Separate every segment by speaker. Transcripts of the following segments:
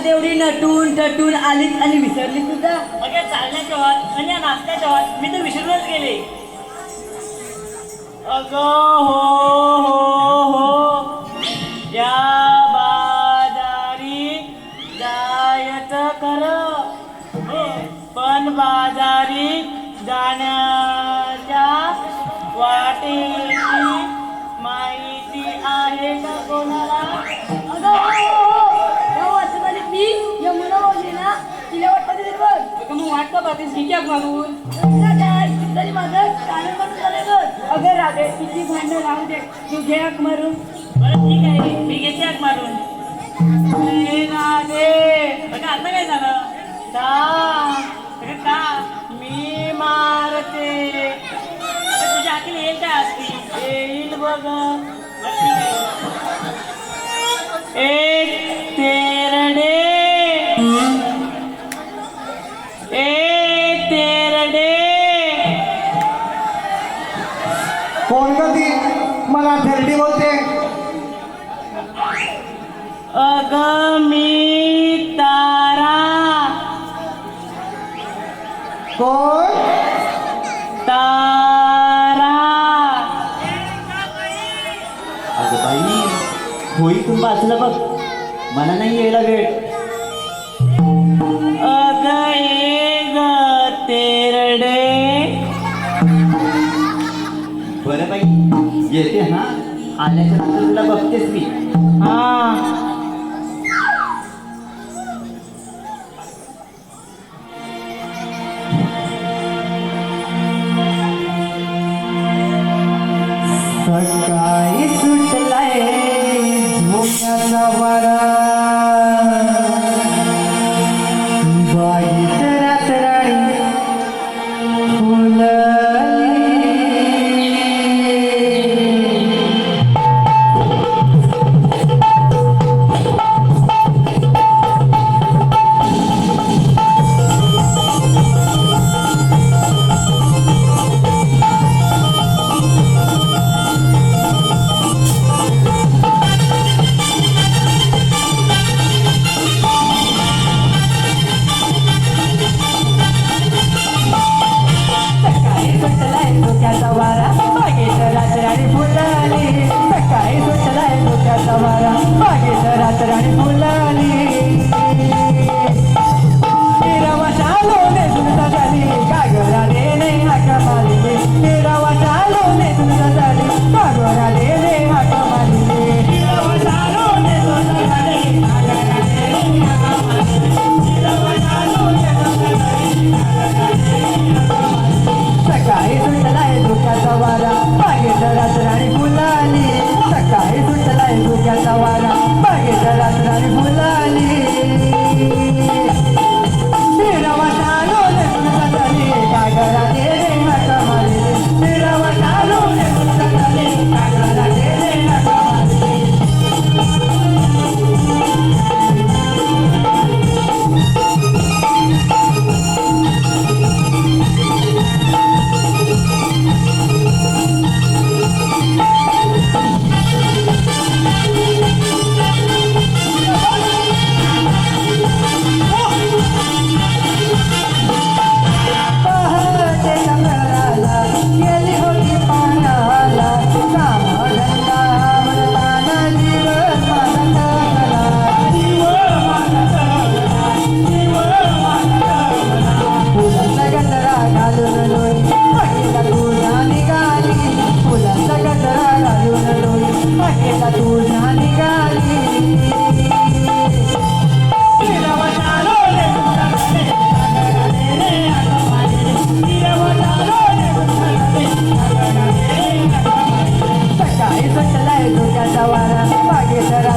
Speaker 1: आज एवढी नटून टटून आलीच आणि विसरली सुद्धा.
Speaker 2: अगे चालण्याच्या वाट आणि या नाचण्याच्या वाट मी तर विसरूनच गेले. अग हो हो हो. या बाजारी जायच कर पण बाजारी जाण्याच्या वाटी मग वाटतं पाहतेस मागून
Speaker 1: तरी माझं कानून म्हणून झालं बघ. अगं राधे किती भांडण राहू दे. तू घे हाक मारून.
Speaker 2: बरं ठीक आहे मी घेते आग मारून. राधे. अगं आता काय झालं? का अगं का? मी मारते. तुझ्या हातीला येईल काय असती येईल बघ. एक ते
Speaker 3: कोण ती मला थेरडी बोलते.
Speaker 2: अग मी तारा
Speaker 3: कोण?
Speaker 2: तारा.
Speaker 4: अगं बाई होई तू वाचलं बघ. मला नाही यायला वेळ.
Speaker 2: अग
Speaker 4: बरं बाई. येते हा आल्याच्यानंतर तुला बघतेस मी.
Speaker 2: हा.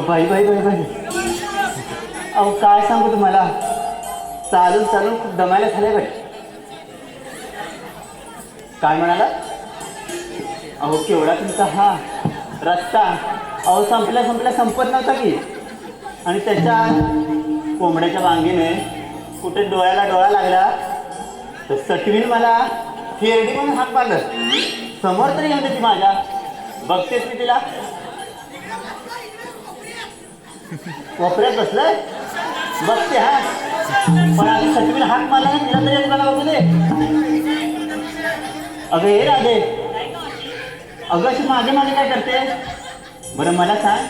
Speaker 4: बाई बाई बाई बाई. अहो काय सांगू तुम्हाला? चालून चालून खूप दमायला झालंय बाई. काय म्हणाला? अहो केवढा तुमचा हा रस्ता? अहो संपल्या संपल्या संपत नव्हता की. आणि त्याच्या कोंबड्याच्या वांगीने कुठे डोळ्याला डोळा लागला तर सटवीन मला हिरडी म्हणून हात मारलं. समोर तरी येऊन देते माझ्या. बघतेस मी तिला? कोपऱ्यात बसलंय? बघते हा. पण आधी सचिन हात मारला ना तिला तरी मला बघू दे अगं हे राधे. अगं अशी मागे मागे काय करते बरं मला सांग.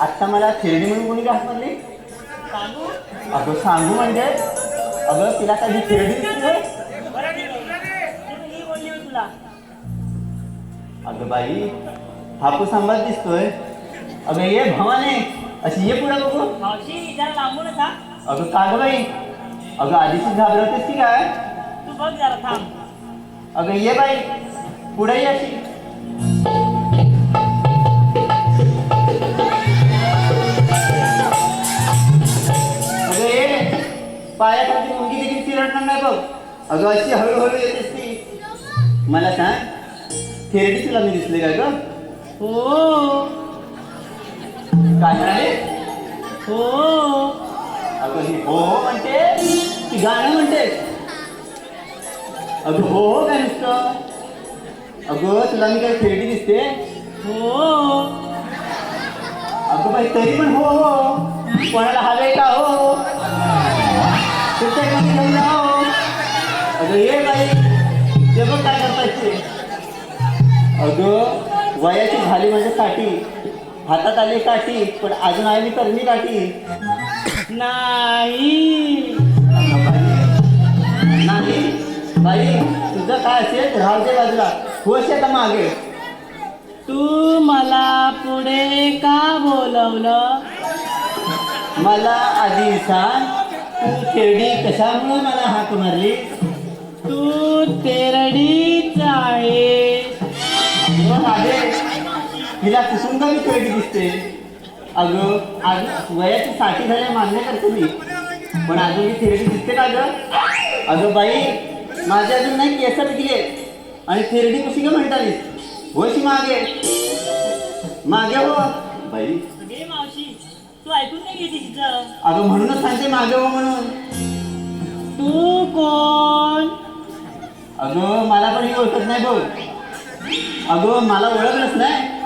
Speaker 4: आत्ता मला थेरडी म्हणून कोणी का हात मारली? अगं सांगू म्हणजे? अगं तिला कधी थेरडी अगं बाई हापूस आंबाच दिसतोय. अगं ये भवाने अशी ये पुढे बघू.
Speaker 2: मावशी जरा लांबूनच हा.
Speaker 4: अगं का गं बाई? अगं आधीची घाबरवतेस की काय?
Speaker 2: तू बघ जरा थांब.
Speaker 4: अगं ये बाई पुढे ये अशी. अगं ये पायाखाली मुंगी देखील चिरडणार नाही बघ. अगं अशी हळूहळू येतेस ती मला सांग थेरडी तुला मी दिसले का ग?
Speaker 2: हो.
Speaker 4: काय म्हणाले?
Speaker 2: हो.
Speaker 4: अगं ही हो म्हणते. ती गाणं म्हणते. अगं हो, हो काय नुसतं? अगं तुला मी काय थेरडी दिसते?
Speaker 2: हो.
Speaker 4: अगं बाई तरी पण हो हो. कोणाला हवे का हो? तुमच्या घरी घेऊन हो. अगं ये बाई. ते बघ काय करतायत ते. अगं वयाची झाली माझ्यासाठी म्हणजे हातात आली काठी पण अजून आली मी करणी काठी.
Speaker 2: नाही.
Speaker 4: नाही. बाई तुझं काय असेल राहू दे बाजूला. होश आता मागे?
Speaker 2: तू मला पुढे का बोलवलं?
Speaker 4: मला आधी सांग तू तेरडी कशामुळे मला हाक मारली?
Speaker 2: तू तेरडीच आहे
Speaker 4: हो, हिला कुसुम मी थेरडी दिसते. अगं अजून वयाची साठी झाल्या मान्य करते मी. पण अजून ही थेरडी दिसते का ग? अगं बाई माझे अजून नाही केस पिकले आणि थेरडी कशी का म्हणतालीस? होशी मागे. मागे हो. बाई.
Speaker 2: मावशी तू ऐकून नाही घेते तिचं
Speaker 4: अगं म्हणूनच सांगते मागे हो म्हणून.
Speaker 2: तू कोण?
Speaker 4: अगं मला पण ही ओळखत नाही बघ. अगं मला ओळखलंच नाही.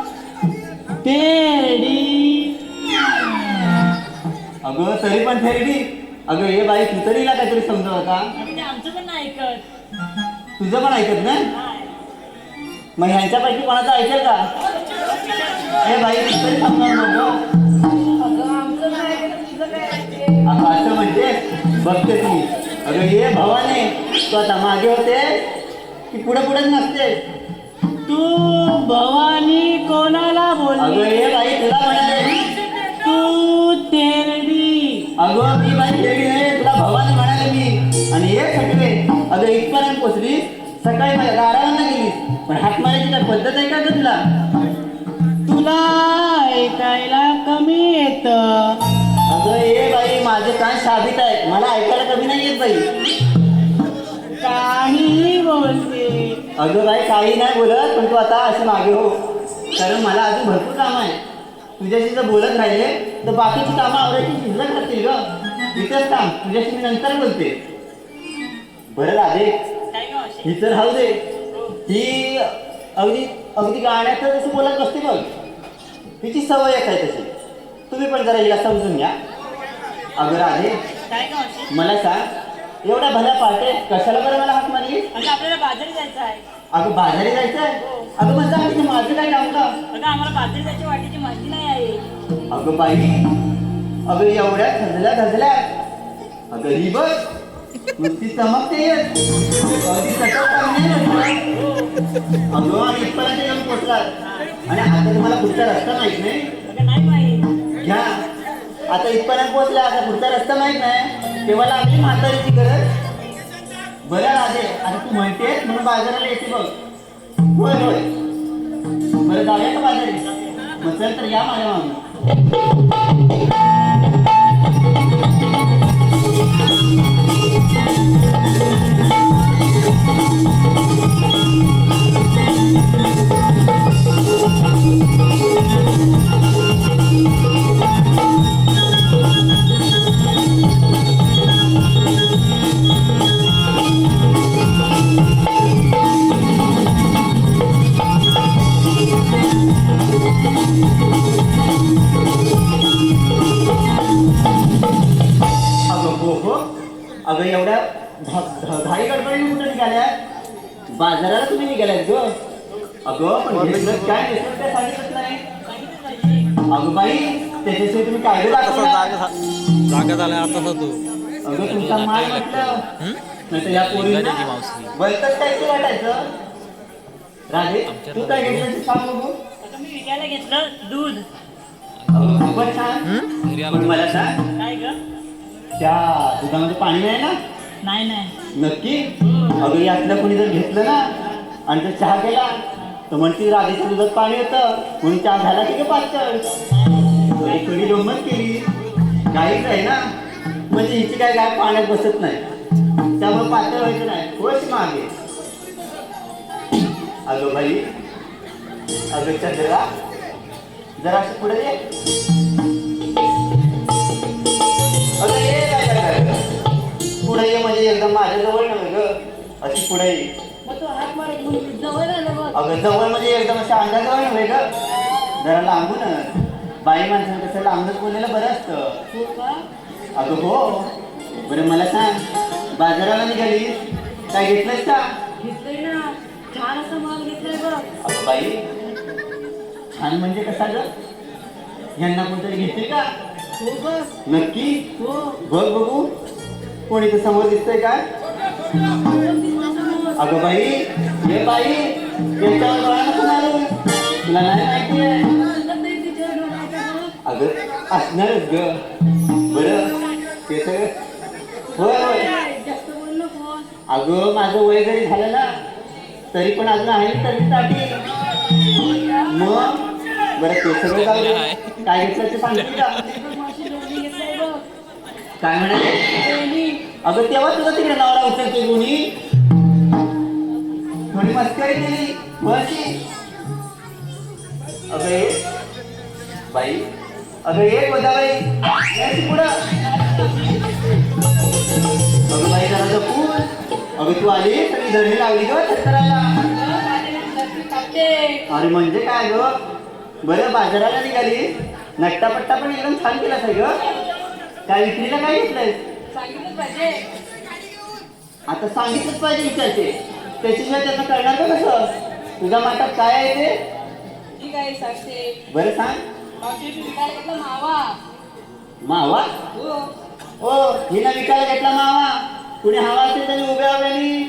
Speaker 2: तेरडी
Speaker 4: अगं तरी पण थेरडी अगं ये बाई तू तरी हिला काहीतरी समजाव का?
Speaker 2: ते आमचं पण नाही ऐकत.
Speaker 4: तुझं पण ऐकत नाही. मग ह्यांच्यापैकी कोणाचं ऐकेल का? हे बाई तू तरी समजावून नको. अगं असं म्हणते. बघते ती. अगं ये भवाने. तू आता मागे होते की पुढे पुढेच नसते.
Speaker 2: तू भवानी कोणाला
Speaker 4: अगं
Speaker 2: बोलली
Speaker 4: ये बाई तुला म्हणाले
Speaker 2: तू तेरडी.
Speaker 4: अगं मी बाई नाही तुला भवानी म्हणाले मी. आणि ये सगळे अगं इथपर्यंत पोचली सकाळी माझ्या दारावर गेलीस. पण हात मारायची काय पद्धत आहे का ग तुला?
Speaker 2: तुला ऐकायला कमी येत.
Speaker 4: अगं ये बाई माझे कान शाबित आहे. मला ऐकायला कमी नाही येत बाई.
Speaker 2: काही बोलते
Speaker 4: अगं बाई काही नाही बोलत पण तू आता अशी मागे हो. कारण मला अजून भरपूर काम आहे. तुझ्याशी जर बोलत राहिले तर बाकीची कामं आवडायची शिल्लक राहतील ग. इथंच काम तुझ्याशी मी नंतर बोलते. बरं राधे? ही तर राहू दे. ही अगदी अगदी गाण्याचं जसं बोलत बसते बघ हिची सवयच आहे तशी. तुम्ही पण जरा हिला समजून घ्या. अगं राधे? मला सांग एवढ्या भल्या पार्टे कशाला बरं मला हाक मारली
Speaker 2: अगं आपल्याला बाजारी जायचं आहे.
Speaker 4: अगं बाजारी जायचंय? अगं माझं आम्ही माझं काय काम का
Speaker 2: अगं आम्हाला बाजारी जायची वाटेची माहिती नाही आहे.
Speaker 4: अगं बाई. अगं एवढ्या धजल्या धजल्या. अगं ही बघ. नुसती चमकते. अगं आणि इथपर्यंत येऊन पोचला आणि आता तुम्हाला पुढचा रस्ता माहीत नाही? घ्या. आता इथपर्यंत पोहोचला आता पुढचा रस्ता माहीत नाही. तेव्हा लागली म्हातारीची गरज. बरं राजे आता तू म्हणते म्हणून बाजाराला येते बघ. होय होय. बरं जाऊया का बाजारी? नसेल तर या माझ्या मागं निघाल्यात ग. अगं पण घेतलं काय नाही. अगं बाई त्याच्याशिवाय तुम्ही काय दाखवला
Speaker 5: जागा झाल्या आता तू.
Speaker 4: अगं तुमचा माल म्हटलं. नाही तर या
Speaker 5: इंग्रजाची मावशी.
Speaker 4: पोरींना बोलतात काय ते वाटायचं? राधे तू काय घेतलं ते सांग बघू.
Speaker 2: आता मी विकायला घेतलं दूध.
Speaker 4: अगं खूपच छान.
Speaker 5: घरी
Speaker 4: पण मला सांग.
Speaker 2: काय ग?
Speaker 4: त्या दुधामध्ये पाणी नाही ना?
Speaker 2: नाही नाही.
Speaker 4: नक्की? अगं यातलं कोणी जर घेतलं ना आणि जर चहा केला तर म्हणते राधेच्या दुधात पाणी येतं म्हणून चहा झाला की काय पातळ अरे थोडी गंमत केली. गाईच आहे ना. म्हणजे हिची काय गाय पाण्यात बसत नाही. त्यामुळे पातळ व्हायचं नाही. खुश मागे. अगं भाई अगं चंद्रा. जरा असं पुढे ये. अगं ये. पुढे ये म्हणजे एकदम माझ्याजवळ नव्हे ग. अशी पुढे ये.
Speaker 2: मग
Speaker 4: अगं जवळ म्हणजे एकदम अशा अंगाजवळ नव्हे ग जरा लांबून बाई माणसानं कसं लांबच बोललेलं बरं असतं.
Speaker 2: हो
Speaker 4: अगं हो. बरं मला सांग बाजाराला निघाली काय घेतलंस का?
Speaker 2: घेतलंय ना. छान असं माल घेतलंय बघ.
Speaker 4: अगं बाई छान म्हणजे कसा ग? यांना कोणतरी घेते का?
Speaker 2: हो बघ.
Speaker 4: नक्की?
Speaker 2: हो.
Speaker 4: बघ बघू. कोणी तर समोर दिसतंय का? अगं बाई ये बाई याच्यावर डोळा नको मारू. तुला नाही माहिती आहे अगं असणारच ग. बरं ते सगळं होय होय.
Speaker 2: जास्त बोल नको
Speaker 4: अगं माझं वय जरी झालं ना तरी पण अजून आहे तरी साठी. मग? बरं ते सगळं जाऊ दे. काय घेतलं ते सांगते का काय म्हणाले? अगं तेव्हा तुझा तिकडे नवरा उचलते कोणी थोडी मस्करी केली बसी अगं ये. बाई. अगं ये गोदाबाई. यायची पुढं अगं बाई जरा जपून अगं तू आली? तरी धरणी लावली ग
Speaker 2: कापते.
Speaker 4: अरे म्हणजे काय ग? बरं बाजाराला निघाली. नट्टापट्टा पण एकदम छान आहे ग. काय विक्रीला काय घेतलंय आता सांगितलंच पाहिजे विचारते. त्याच्याशिवाय त्यांना कळणार का कसं? तुझ्या माठात काय आहे ते?
Speaker 2: ठीक आहे सांगते
Speaker 4: बरं सांग.
Speaker 2: विकायला घेतला मावा.
Speaker 4: मावा?
Speaker 2: हो.
Speaker 4: ओ हिनं विकायला घेतला मावा. कुणी हवा असेल तरी उभ्या उभ्यानी.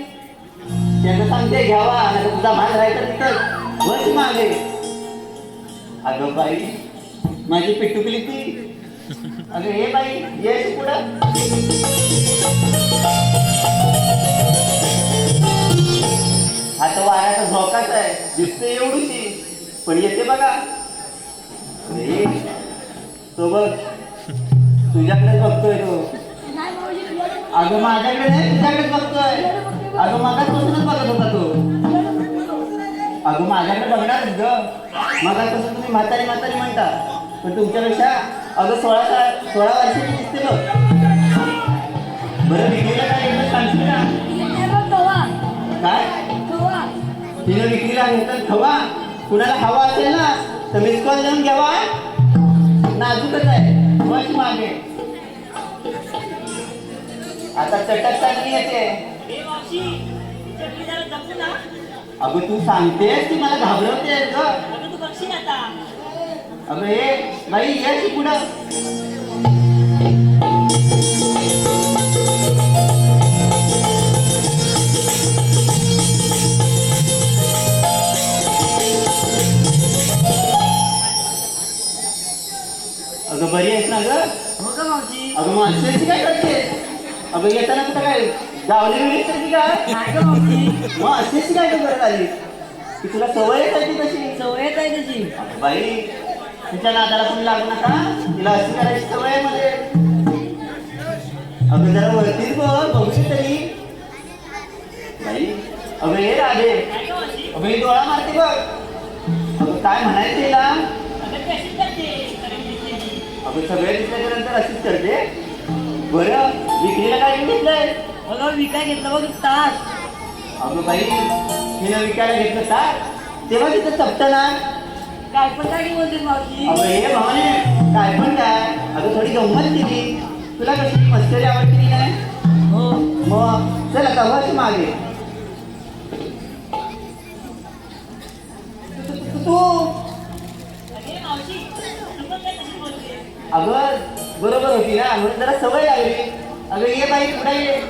Speaker 4: त्यांना सांगते घ्यावा. नाही तुझा भाग राहायचा तिथं. बस मागे. अगं बाई माझी पिटुकली ती. अगं हे बाई ये पुढं. वाऱ्याचा झोकाच आहे. दिसते एवढीशी. पण येते बघा. अरे, तो बघ. तुझ्याकडेच बघतोय तो. अगं माझ्याकडे नाही तुझ्याकडेच बघतोय. अगं मागापासूनच बघत होता तो. अगं माझ्याकडे बघणारच ग. मागापासून तुम्ही म्हातारी म्हातारी म्हणता. पण तुमच्यापेक्षा अगं सोळा सोळा वर्षाची दिसते बघ. बरं विक्रीला काय घेतलं सांगशील का? काय? तिनं विक्रीला घेतलं खवा कुणाला हवा असेल ना तर मिस कॉल देऊन घ्यावा. नाजूकच आहे बस मागे. आता चटक चालली येते.
Speaker 2: हे
Speaker 4: अगं तू सांगतेस ती मला घाबरवते ग.
Speaker 2: अगं आता.
Speaker 4: अगं ये बाई ये की बरी आहेस ना ग?
Speaker 2: हो का मावशी?
Speaker 4: अगं माणसाची काय करते? अगं येताना कुठं काय? गावली करते काय?
Speaker 2: नाही का मावशी.
Speaker 4: मग काय गरज आली की तुला सवय आहे का ती तशी?
Speaker 2: सवयच आहे त्याची?
Speaker 4: बाई तिच्या नादाला पण लागू नका. तिला अशी करायची सवय आहे मध्ये अगं जरा वरतीच बघ बघू दे तरी बाई अगं ये राधे.
Speaker 2: काय?
Speaker 4: अगं ही डोळा मारते बघ. अगं काय म्हणायचं तिला
Speaker 2: अगं कशी करते खरेदी
Speaker 4: अगं सगळे दिसल्यानंतर अशीच करते. बरं विक्रीला काय घेतलंय?
Speaker 2: अगं विकाय घेतलं बघ तास
Speaker 4: अगं बाई हिनं विकायला घेतलं काय तेव्हा तिथं चपटं ना.
Speaker 2: काय पण काय बोलते मावशी.
Speaker 4: अगं हे भावाने काय पण काय. अगं थोडी गंमत केली. तुला कशी मस्करी आवडते की नाही?
Speaker 2: हो.
Speaker 4: मग चल आता वच मागे. तू- तू- तू
Speaker 2: अगे मावशी तू पण काय तशी बोलते
Speaker 4: अगं बरोबर होती ना. म्हणून जरा सवय लागली अगं ये बाई कुठे ये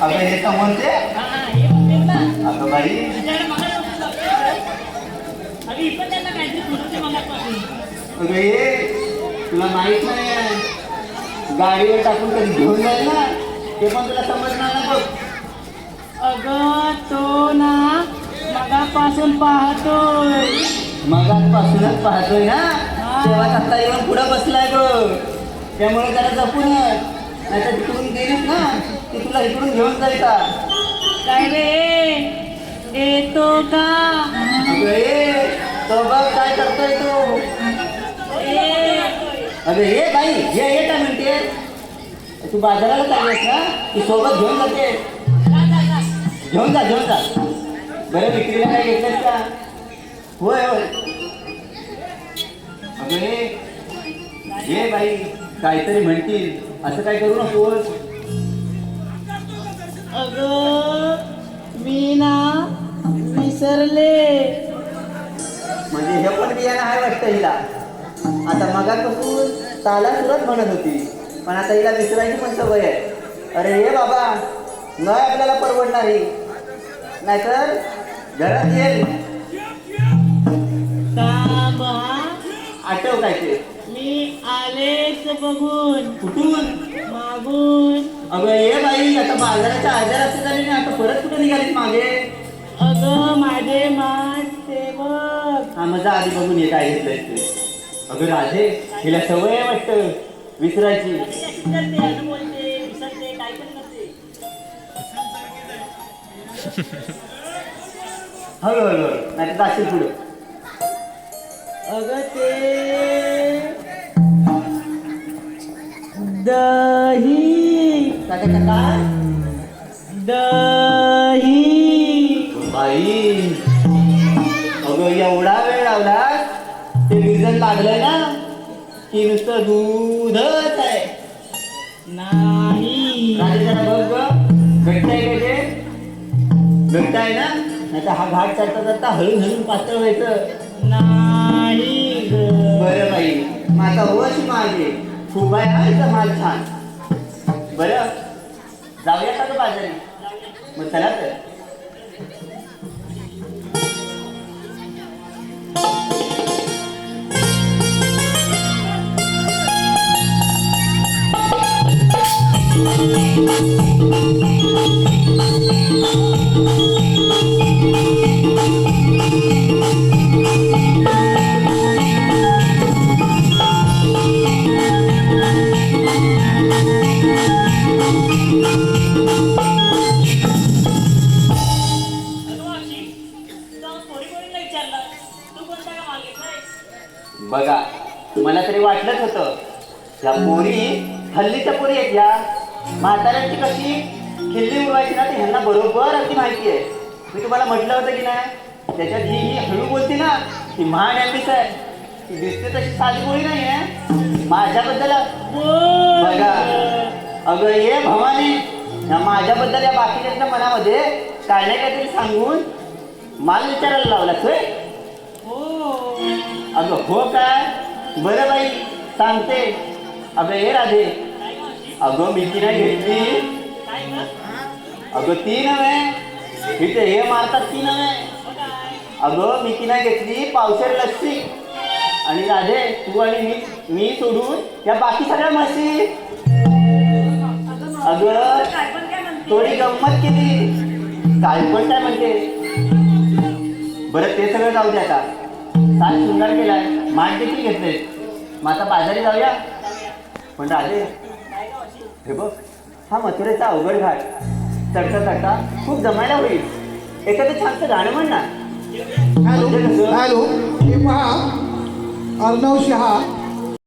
Speaker 2: अगं
Speaker 4: हे
Speaker 2: का म्हणते.
Speaker 4: अगं बाई.
Speaker 2: तुझ्याकडे त्यांना काहीतरी
Speaker 4: अगं ये. तुला माहीत नाही आहे. गाडीवर टाकून कधी घेऊन जाईल ना? ते पण तुला समजणार ना बघ.
Speaker 2: अगं तो ना मगापासून पाहतोय.
Speaker 4: मगापासूनच पाहतोय ना? तेव्हा आता येऊन पुढं बसलाय बघ. त्यामुळे जरा जपून नाही तर तिकडून गेलीस ना की तुला इकडून घेऊन जायचा
Speaker 2: काय रे? येतो का?
Speaker 4: अगं तो बघ काय करतोय तो.
Speaker 2: ए
Speaker 4: अगं ये बाई ये ये काय म्हणते? तू बाजाराला चाललीस ना? ती सोबत घेऊन जाते. घेऊन जा घेऊन जा. बरं विक्रीला काय घेतलंस का? होय होय. अगं ये बाई काहीतरी म्हणतील. असं काय करू नकोस.
Speaker 2: अगं मी ना विसरले.
Speaker 4: म्हणजे हे पण बियाणं आहे वाटतं हिला. आता मगापासून ताला सुरत म्हणत होती. पण आता हिला विसरायची पण सवय आहे. अरे ये बाबा न आपल्याला परवडणारी. नाहीतर घरात येईल
Speaker 2: हा.
Speaker 4: आठव काय ते?
Speaker 2: मी आलेच बघून.
Speaker 4: कुठून?
Speaker 2: मागून.
Speaker 4: अगं ये बाई आता बाजाराच्या अर्ध्या रस्ते झाली ना आता परत कुठे निघालीस मागे?
Speaker 2: अगं माझे मान ते बघ.
Speaker 4: हा मजा आधी बघून ये काय घेतलंय ते अगं राधे हिला सवय आहे वाटतं. विसरायची. हळू हळू नाही जाशील पुढे.
Speaker 2: अगं ते दही.
Speaker 4: काय
Speaker 2: दही.
Speaker 4: बाई. अगं एवढा वेळ लावला विजन लागलंय ना की नुसतं दूधच आहे.
Speaker 2: नाही.
Speaker 4: घट्ट आहे का ते. घट्ट आहे ना? नाही तर हा घाट चढता चढता हळून हळून पातळ व्हायचं.
Speaker 2: नाही
Speaker 4: बरं बाई माझा वश मागे. खूप आहे हा माल छान. बरं. जाऊया का बाजारी. मग चला तर. बघा मला तरी वाटलंच होतं या पोरी हल्लीच्या पोरी आहेत या. म्हाताऱ्यांची कशी खिल्ली उडवायची ना ते ह्यांना बरोबर अगदी माहिती आहे. मी तुम्हाला म्हटलं होतं की नाही त्याच्यात जी ही हळू बोलते ना ती महान आहे. ती दिसते तशी साधी पोळी नाही आहे. माझ्याबद्दल बघा अगं ये भवानी. माझ्याबद्दल या बाकीच्या मनामध्ये काय नाही काहीतरी सांगून माल विचारायला लावलाच होय? अगं हो काय? बरं बाई सांगते. अगं ये राधे. अगं मी की नाही घेतली. अगं ती नव्हे. इथे हे मारतात ती नव्हे. अगं मी की नाही घेतली पावशेर लस्सी. आणि राधे तू आणि मी मी सोडून या बाकी सगळ्या म्हशी. अगं थोडी गंमत केली. काय पण काय म्हणते. बरं ते सगळं जाऊ दे आता. सात सुंदर केलाय. माठ देखील घेतले मग आता बाजारी जाऊया. पण राधे हे बघ हा मथुरेचा अवघड घाट. चढता चढता खूप जमायला होईल. एखादं छानसं गाणं म्हण ना.
Speaker 3: हॅलो? हॅलो. हे पहा. अर्णव शहा.